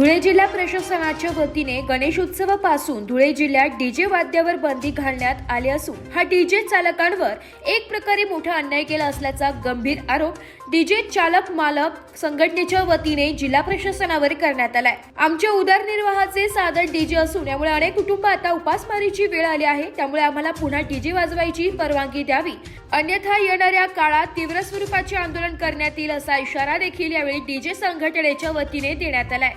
धुळे जिल्हा प्रशासनाच्या वतीने गणेशोत्सवापासून धुळे जिल्ह्यात डीजे वाद्यावर बंदी घालण्यात आली असून हा डीजे चालकांवर एक प्रकारे मोठा अन्याय केला असल्याचा गंभीर आरोप डीजे चालक मालक संघटनेच्या वतीने जिल्हा प्रशासनावर करण्यात आलाय. आमच्या उदरनिर्वाहाचे साधन डीजे असून यामुळे अनेक कुटुंब आता उपासमारीची वेळ आली आहे. त्यामुळे आम्हाला पुन्हा डीजे वाजवायची परवानगी द्यावी. अन्यथा येणाऱ्या काळात तीव्र स्वरूपाचे आंदोलन करण्यात येईल असा इशारा देखील यावेळी डीजे संघटनेच्या वतीने देण्यात आलाय.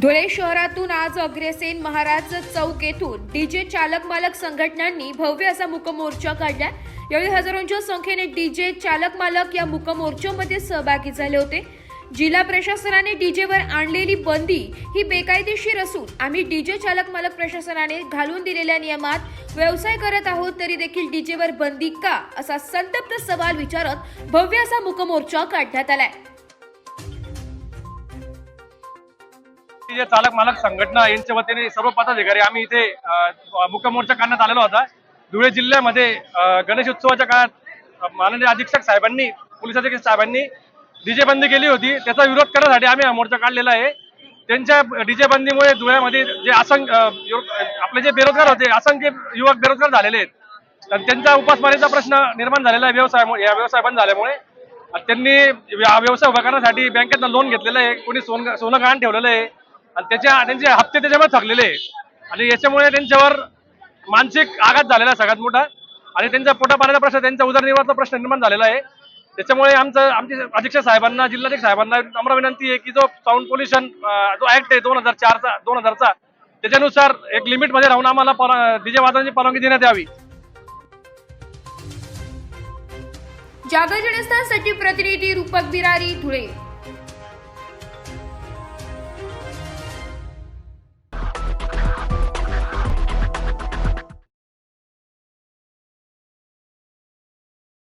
धुळे शहरातून आज अग्रसेन महाराज चौक येथून डीजे चालक मालक संघटनांनी भव्य असा मुकमोर्चा काढला यावेळी हजारोंच्या संख्येने डीजे चालक मालक या मुकमोर्चामध्ये सहभागी झाले होते. जिल्हा प्रशासनाने डीजेवर आणलेली बंदी ही बेकायदेशीर असून आम्ही डीजे चालक मालक प्रशासनाने घालून दिलेल्या नियमात व्यवसाय करत आहोत तरी देखील डीजेवर बंदी का? असा संतप्त सवाल विचारत भव्य असा मुकमोर्चा काढण्यात आलाय. जे चालक मालक संघटना यांच्या वतीने सर्व पदाधिकारी आम्ही इथे मोर्चा काढण्यात आलेला होता. धुळे जिल्ह्यामध्ये गणेश उत्सवाच्या काळात माननीय अधीक्षक साहेबांनी पोलीस अधीक्षक साहेबांनी डीजे बंदी केली होती. त्याचा विरोध करण्यासाठी आम्ही हा मोर्चा काढलेला आहे. त्यांच्या डीजे बंदीमुळे धुळ्यामध्ये जे असंख्य आपले जे बेरोजगार होते असंख्य युवक बेरोजगार झालेले आहेत. त्यांचा उपासमारीचा प्रश्न निर्माण झालेला आहे. व्यवसायामुळे या व्यवसाय बंद झाल्यामुळे. आणि त्यांनी व्यवसाय उभा करण्यासाठी बँकेतनं लोन घेतलेलं आहे. कोणी सोनं सोनं गहाण ठेवलेलं आहे. आणि त्याच्या त्यांचे हप्ते त्याच्यामुळे थकलेले आहे आणि याच्यामुळे त्यांच्यावर मानसिक आघात झालेला सगळ्यात मोठा. आणि त्यांचा पोटापाण्याचा प्रश्न त्यांचा उदरनिर्वाहाचा प्रश्न निर्माण झालेला आहे. त्याच्यामुळे आमचं आमचे अध्यक्ष साहेबांना जिल्हाध्यक्ष साहेबांना नम्र विनंती आहे की जो साऊंड पोल्युशन जो ऍक्ट आहे दोन हजार चारचा दोन हजारचा त्याच्यानुसार एक लिमिटमध्ये राहून आम्हाला डीजे वादनाची परवानगी देण्यात यावी. जागर जनस्थानसाठी प्रतिनिधी रूपक बिरारी धुळे.